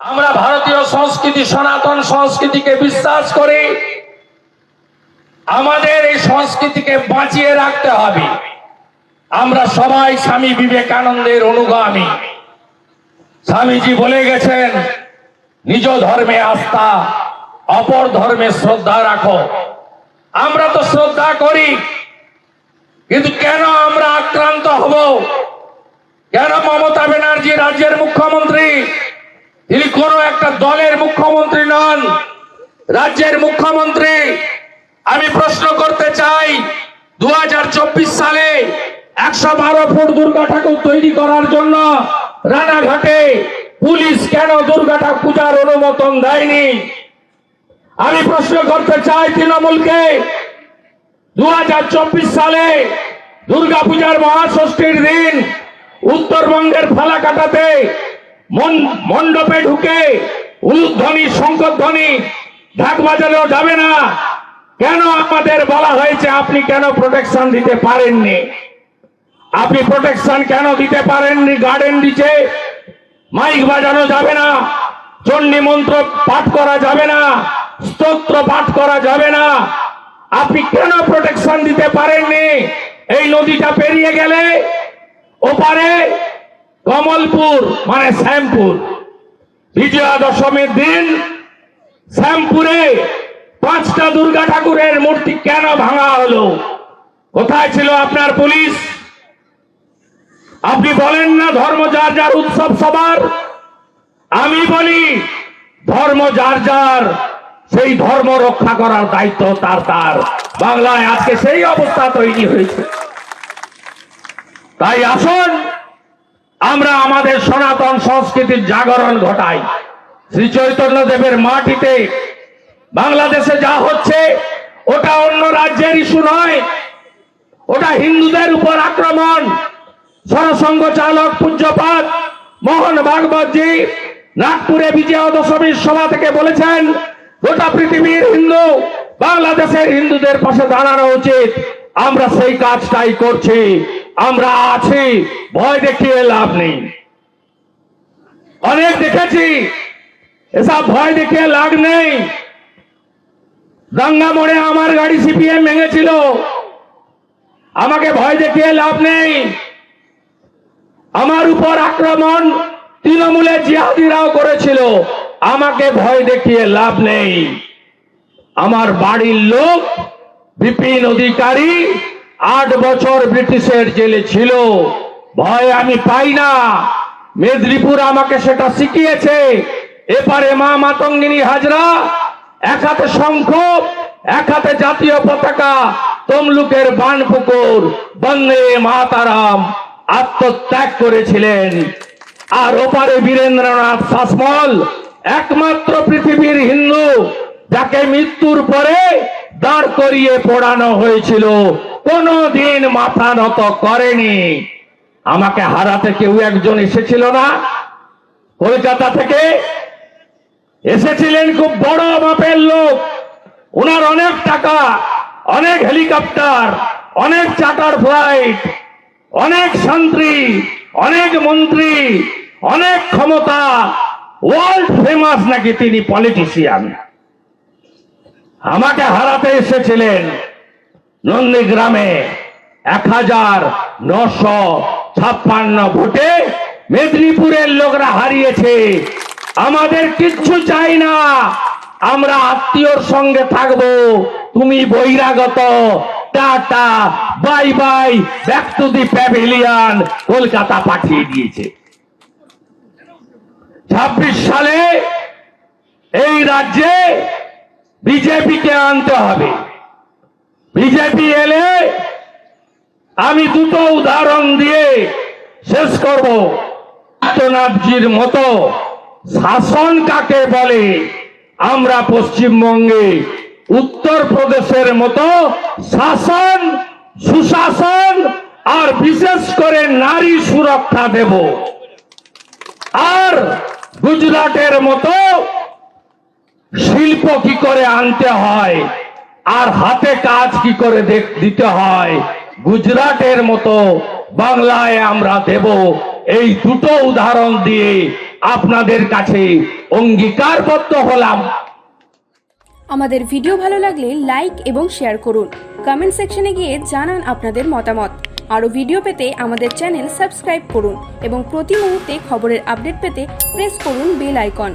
আমরা ভারতীয় সংস্কৃতি, সনাতন সংস্কৃতিকে বিশ্বাস করি। আমাদের এই সংস্কৃতিকে বাঁচিয়ে রাখতে হবে। আমরা সবাই স্বামী বিবেকানন্দের অনুগামী। স্বামীজি বলে গেছেন, নিজ ধর্মে আস্থা, অপর ধর্মে শ্রদ্ধা রাখো। আমরা তো শ্রদ্ধা করি, কিন্তু কেন আমরা আক্রান্ত হব? কেন মমতা ব্যানার্জি রাজ্যের মুখ্যমন্ত্রী একটা দলের মুখ্যমন্ত্রী নন, রাজ্যের মুখ্যমন্ত্রী। আমি প্রশ্ন করতে চাই দু সালে একশো বারো ফুট দুর্গা ঠাকুর তৈরি করার জন্য রানাঘাটে পুলিশ কেন দুর্গা ঠাকুর অনুমোদন দেয়নি? আমি প্রশ্ন করতে চাই তৃণমূলকে দু হাজার চব্বিশ সালে দুর্গা পূজার মহাষষ্ঠীর দিন উত্তরবঙ্গের ফালাকাটাতে মণ্ডপে ঢুকে উলুধ্বনি শঙ্করধ্বনি ঢাক বাজালেও যাবে না। কেন আমাদের বলা হয়েছে আপনি কেন প্রোটেকশন দিতে পারেননি? আপনি প্রোটেকশন কেন দিতে পারেননি গার্ডেন দিচ্ছে মাইক বাজানো যাবে না। চণ্ডী মন্ত্র পাঠ করা যাবে না। স্তোত্র পাঠ করা যাবে না। আপনি কেন প্রোটেকশন দিতে পারেননি? এই নদীটা পেরিয়ে গেলে ওপারে কমলপুর মানে শ্যামপুর। বিজয়া দশমীর দিন শ্যামপুরে পাঁচটা দুর্গা ঠাকুরের মূর্তি কেন ভাঙা হলো? কোথায় ছিল আপনার পুলিশ? আপনি বলেন না ধর্ম যার যার উৎসব সবার। আমি বলি, ধর্ম যার যার, সেই ধর্ম রক্ষা করার দায়িত্ব তার তার। বাংলায় আজকে সেই অবস্থা তৈরি হয়েছে। তাই আসুন আমরা আমাদের সনাতন সংস্কৃতির জাগরণ ঘটাই। শ্রী চৈতন্য দেবের মাটিতে বাংলাদেশে যা হচ্ছে, ওটা অন্য রাজ্যের ইস্যু নয়। ওটা হিন্দুদের উপর আক্রমণ। সরসংঘ চালক পূজ্যপাত মোহন ভাগবতজি নাগপুরে বিজয়া দশমীর সভা থেকে বলেছেন, গোটা পৃথিবীর হিন্দু বাংলাদেশের হিন্দুদের পাশে দাঁড়ানো উচিত। আমরা সেই কাজটাই করছি। আমরা আছি, ভয় দেখিয়ে লাভ নেই। অনেক দেখেছি, এসব ভয় দেখিয়ে লাভ নেই। দাঙ্গা মোড়ে আমার গাড়ি সিপিএম ভেঙেছিল। আমাকে ভয় দেখিয়ে লাভ নেই। আমার উপর আক্রমণ তৃণমূলের জিহাদিরাও করেছিল। আমাকে ভয় দেখিয়ে লাভ নেই। আমার বাড়ির লোক, বিপিন অধিকারী আট বছর ব্রিটিশের জেলে ছিল। ভয় আমি পাই না। মেদিনীপুর আমাকে সেটা শিখিয়েছে। এপারে মা মাতঙ্গিনী হাজরা, এক হাতে শঙ্খ, এক হাতে জাতীয় পতাকা, তমলুকের বানপুকুর বন্দে মাতারাম আত্মত্যাগ করেছিলেন। আর ওপারে বীরেন্দ্রনাথ শাসমল, একমাত্র পৃথিবীর হিন্দু, যাকে মৃত্যুর পরে দাঁড় করিয়ে পড়ানো হয়েছিল। কোনদিন মাথা নত করেনি। আমাকে হারাতে কেউ একজন এসেছিল না? কলকাতা থেকে এসেছিলেন খুব বড় মাপের লোক। ওনার অনেক টাকা, অনেক হেলিকপ্টার, অনেক চার্টার ফ্লাইট, অনেক শান্তি অনেক মন্ত্রী, অনেক ক্ষমতা, ওয়ার্ল্ড ফেমাস নাকি তিনি পলিটিশিয়ান। আমাকে হারাতে এসেছিলেন। নন্দীগ্রামে এক হাজার নশো ছাপ্পান্ন ভোটে মেদিনীপুরের লোকরা হারিয়েছে। আমাদের কিচ্ছু চাই না। আমরা আত্মীয়র সঙ্গে থাকব। তুমি বহিরাগত। Tata, bye bye. Back to the pavilion Kolkata পাঠিয়ে দিয়েছে। ছাব্বিশ সালে এই রাজ্যে বিজেপিকে আনতে হবে। বিজেপি এলে আমি দুটো উদাহরণ দিয়ে শেষ করব। আদিত্যনাথজির মতো শাসন কাকে বলে? আমরা পশ্চিমবঙ্গে উত্তর প্রদেশের মতো শাসন, সুশাসন আর বিশেষ করে নারী সুরক্ষা দেব। আর গুজরাটের মতো শিল্প কি করে আনতে হয়? আর হাতে কাজ কি করে দিতে হয়? গুজরাটের মতো বাংলায় আমরা দেব। এই দুটো উদাহরণ দিয়ে আপনাদের কাছে অঙ্গীকারবদ্ধ হলাম। আমাদের ভিডিও ভালো লাগলে লাইক এবং শেয়ার করুন। কমেন্ট সেকশনে গিয়ে জানান আপনাদের মতামত। আরও ভিডিও পেতে আমাদের চ্যানেল সাবস্ক্রাইব করুন এবং প্রতি মুহূর্তে খবরের আপডেট পেতে প্রেস করুন বেল আইকন।